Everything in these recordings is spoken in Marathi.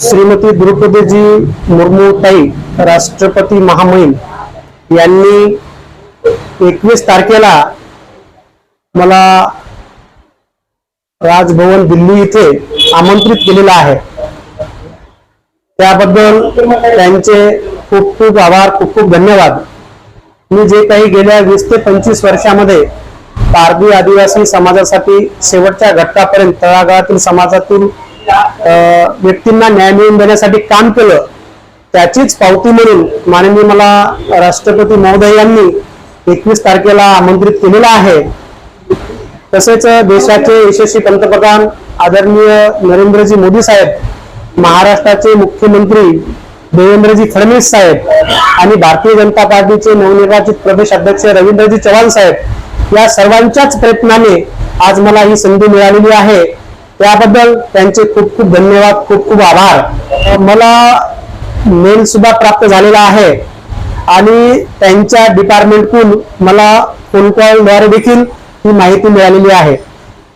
श्रीमती द्रौपदीजी मुर्मू ताई राष्ट्रपती महामहिम यांनी एकवीस तारखेला मला राजभवन दिल्ली इथे आमंत्रित केलेलं आहे. त्याबद्दल त्यांचे खूप खूप आभार खूप खूप धन्यवाद. मी जे काही गेल्या वीस ते पंचवीस वर्षामध्ये पारदी आदिवासी समाजासाठी शेवटच्या घटकापर्यंत तळागाळातील समाजातील व्यक्तींना न्याय मिळवून देण्यासाठी काम केलं त्याचीच पावती म्हणून माननीय मला राष्ट्रपती महोदय यांनी एकवीस तारखेला आमंत्रित केलेलं आहे. तसेच देशाचे यशस्वी पंतप्रधान आदरणीय नरेंद्रजी मोदी साहेब महाराष्ट्राचे मुख्यमंत्री देवेंद्रजी फडणवीस साहेब आणि भारतीय जनता पार्टीचे नवनिर्वाचित प्रदेश अध्यक्ष रवींद्रजी चव्हाण साहेब या सर्वांच्याच प्रयत्नाने आज मला ही संधी मिळालेली आहे. त्याबद्दल त्यांचे खूप खूप धन्यवाद खूप खूप आभार. मला मेल सुद्धा प्राप्त झालेला आहे. आणि त्यांच्या डिपार्टमेंटकडून मला फोन कॉलद्वारे देखील ही माहिती मिळालेली आहे.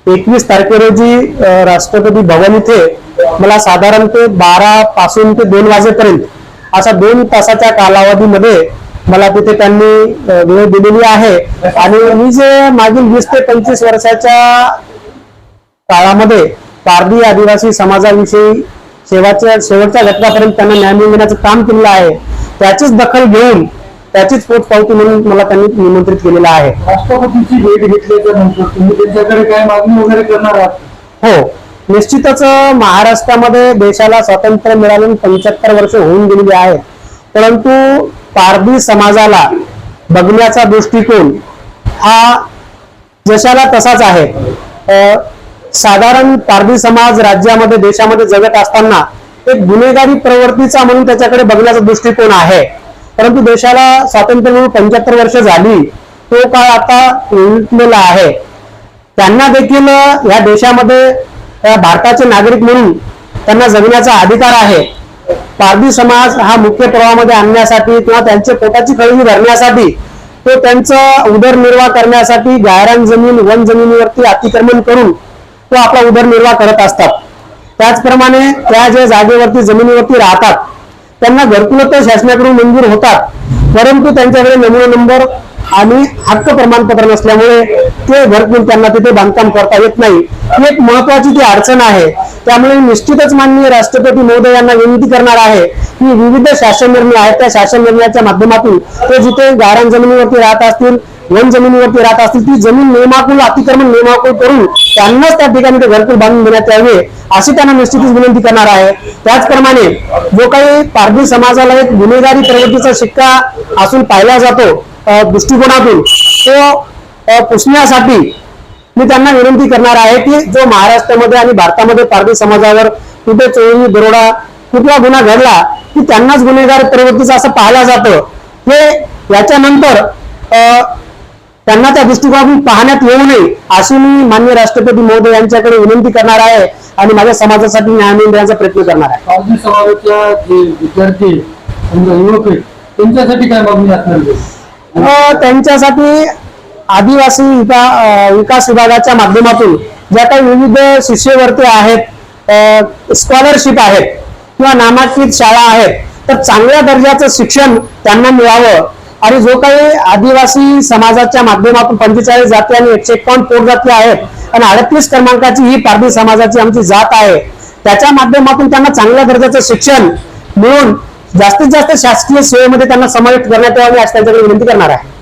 एकवीस तारखे रोजी राष्ट्रपती भवन इथे मला साधारणतः बारा पासून ते दोन वाजेपर्यंत असा दोन तासाच्या कालावधीमध्ये मला तिथे त्यांनी वेळ दिलेली आहे. आणि मी जे मागील वीस ते पंचवीस वर्षाच्या काळामध्ये पारधी आदिवासी समाजाविषयी शेवटच्या शेवटच्या घटकापर्यंत त्यांना न्याय देण्याचं काम केलेलं आहे. त्याचीच दखल घेऊन त्याचीच पोटपावती म्हणून मला त्यांनी निमंत्रित केलेलं आहे. राष्ट्रपतींची भेट घेतल्याच्या नंतर तुम्ही त्यांच्याकडे काय मागणी वगैरे करणार आहात? हो निश्चितच महाराष्ट्रामध्ये देशाला स्वातंत्र्य मिळाले पंच्याहत्तर वर्ष होऊन गेलेली आहेत. परंतु पारधी समाजाला बघण्याचा दृष्टिकोन हा जशाला तसाच आहे. साधारण पारधी समाज राज्यामध्ये देशामध्ये जगत असताना एक गुन्हेगारी प्रवृत्तीचा म्हणून त्याच्याकडे बघण्याचा दृष्टिकोन आहे. परंतु देशाला स्वातंत्र्य म्हणून पंच्याहत्तर वर्ष झाली तो काळ आता उलटलेला आहे. त्यांना देखील या देशामध्ये भारताचे नागरिक म्हणून त्यांना जगण्याचा अधिकार आहे. पारधी समाज हा मुख्य प्रवाहामध्ये आणण्यासाठी किंवा त्यांच्या पोटाची खळगी भरण्यासाठी तो त्यांचा उदरनिर्वाह करण्यासाठी गायरान जमीन वन जमिनीवरती अतिक्रमण करून तो आपला उदरनिर्वाह करत असतात. त्याचप्रमाणे त्या ज्या जागेवरती जमिनीवरती राहतात त्यांना घरकुल तर शासनाकडून मंजूर होतात. परंतु त्यांच्याकडे नमुना नंबर आणि हक्क प्रमाणपत्र नसल्यामुळे ते घरकुल त्यांना तिथे बांधकाम करता येत नाही. ही एक महत्वाची ती अडचण आहे त्यामुळे निश्चितच माननीय राष्ट्रपती महोदय यांना विनंती करणार आहे की विविध शासन निर्णय आहेत त्या शासन निर्णयाच्या माध्यमातून ते जिथे गारण जमिनीवरती राहत असतील वन जमिनीवरती राहत असतील ती जमीन नियमाकुल अतिक्रमण नियमाकुल करून त्यांनाच त्या ठिकाणी ते घरकुल बांधून देण्यात यावे अशी त्यांना निश्चितच विनंती करणार आहे. त्याचप्रमाणे जो काही पारधी समाजाला एक गुन्हेगारी प्रवृत्तीचा शिक्का असून पाहिला जातो दृष्टिकोनातून तो पुसण्यासाठी मी त्यांना विनंती करणार आहे की जो महाराष्ट्रामध्ये आणि भारतामध्ये पारधी समाजावर कुठे चोरी दरोडा कुठला गुन्हा घडला की त्यांनाच गुन्हेगार प्रवृत्तीचा असं पाहिलं जातं. हे याच्यानंतर त्यांना त्या दृष्टिकोनातून पाहण्यात येऊ नये अशी मी मान्य राष्ट्रपती महोदय यांच्याकडे विनंती करणार आहे आणि माझ्या समाजासाठी न्याय देण्याचा प्रयत्न करणार आहे. समाजाच्या विद्यार्थी युवक त्यांच्यासाठी काय मागणी असणार त्यांच्यासाठी आदिवासी विकास विभागाच्या माध्यमातून ज्या काही विविध शिष्यवृत्ती आहेत स्कॉलरशिप आहेत किंवा नामांकित शाळा आहेत तर चांगल्या दर्जाचं शिक्षण त्यांना मिळावं. आणि जो काही आदिवासी समाजाच्या माध्यमातून पंचेचाळीस जाती आणि एकशे एकावन्न पोट जाती आहेत आणि अडतीस क्रमांकाची ही पारधी समाजाची आमची जात आहे. त्याच्या माध्यमातून त्यांना चांगल्या दर्जाचं शिक्षण मिळून जास्तीत जास्त शासकीय सेवेमध्ये त्यांना समाविष्ट करण्यात यावं अशी त्यांच्याकडे विनंती करणार आहे.